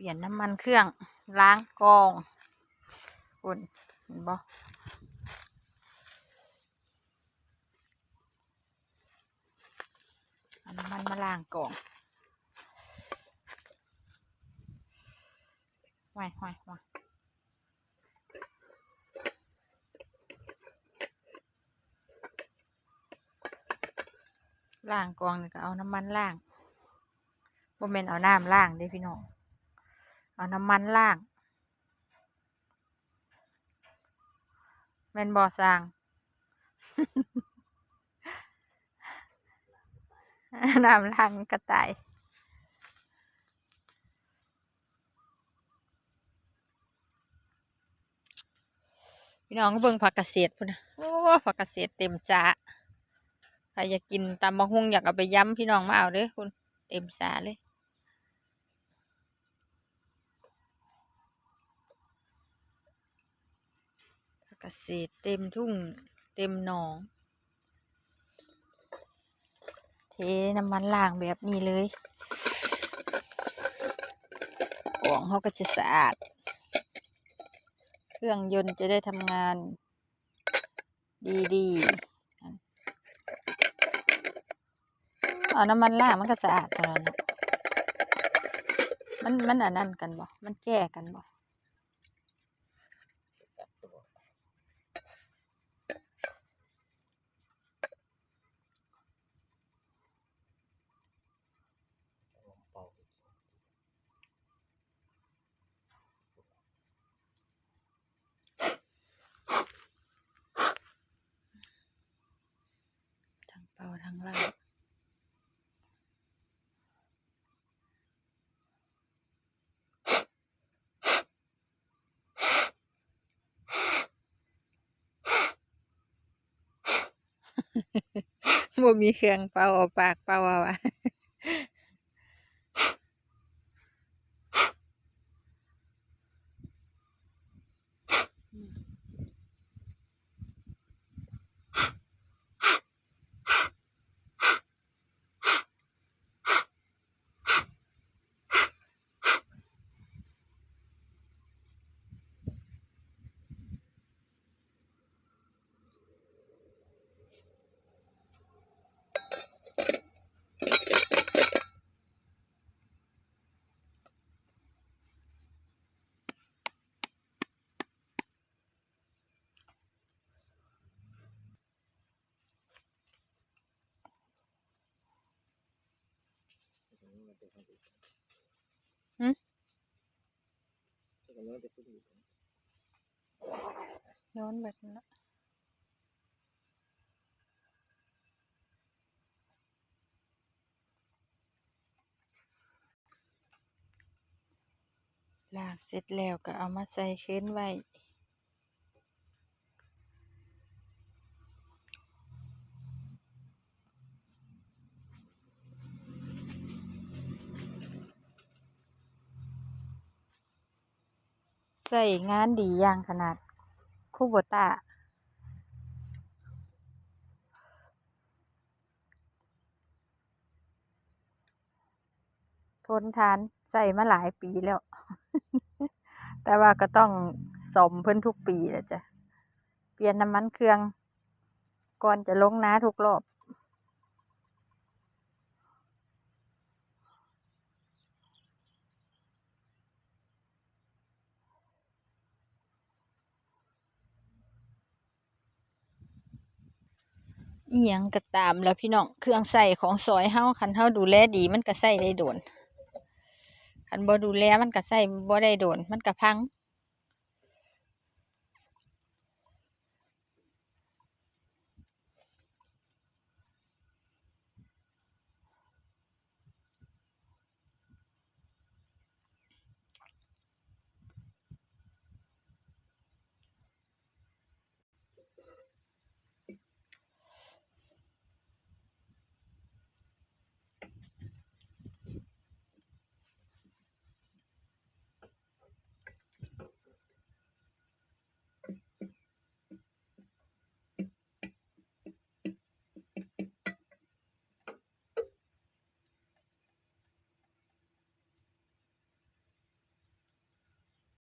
เปลี่ยนน้ำมันเครื่อง ล้างกองคุณเห็นบ่อาน้ำมันมาล้างกองไว้ไว้ไว้ล้างกองนี่ก็เอาน้ำมันล้างบ่แม่นเอาน้ำล้างเด้พี่น้อง เอาน้ำมันล้างแม่นบ่สร้างน้ำล้างกระต่ายพี่น้องก็เบิ่งผักกระเกษตรพุ่นนะโอ้ผักเกษตรเต็มจ้าใครอยากกินตำบักหุ่งอยากเอาไปย้ำพี่น้องมาเอาเด้อคุณเต็มสาเลย เกษตรเต็มทุ่งเต็มหนอง เทน้ำมันล้างแบบนี้เลยของเขาก็จะสะอาด เครื่องยนต์จะได้ทำงานดีๆเอาน้ำมันล้างมันก็สะอาดแล้วนะมันมันอันนั้นกันบ่ มันแก้กันบ่ เป่าทั้งล่างบ่มีเครื่องเป่าเอาปากเป่าเอา จะพูดอย้อนแบบนั้นละลากเสร็จแล้วก็เอามาใส่เค้นไว้ ใส่งานดีอย่างขนาดคู่โบต้าทนทานใส่มาหลายปีแล้ว แต่ว่าก็ต้องสมเพิ่นทุกปีแหละจ้ะ เปลี่ยนน้ำมันเครื่อง ก่อนจะลงน้าทุกรอบ อีหยังก็ตามแล้วพี่น้องเครื่องใส่ของซอยเฮาคันเฮาดูแลดีมันก็ใส่ได้โดนคันบ่ดูแลมันก็ใส่บ่ได้โดนมันก็พัง